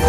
ทำ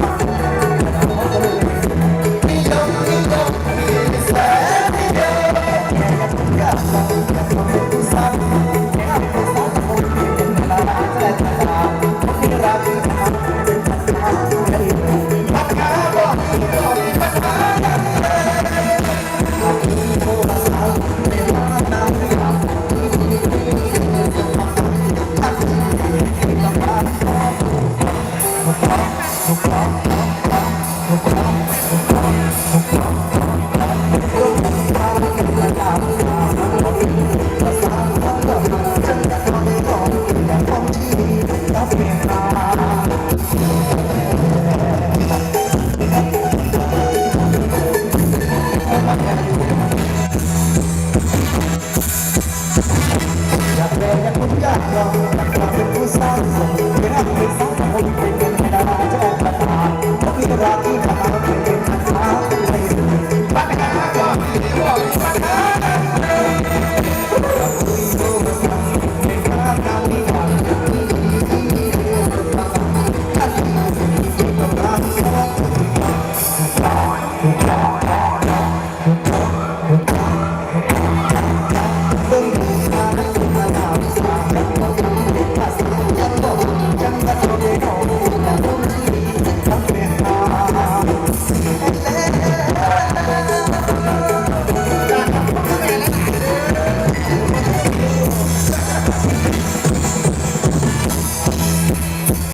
Bye. อยากแรงอยากคุ้มอยากลองอยากกลับเป็นผู้สร้างสรรค์ไม่รักไม่สร้างคน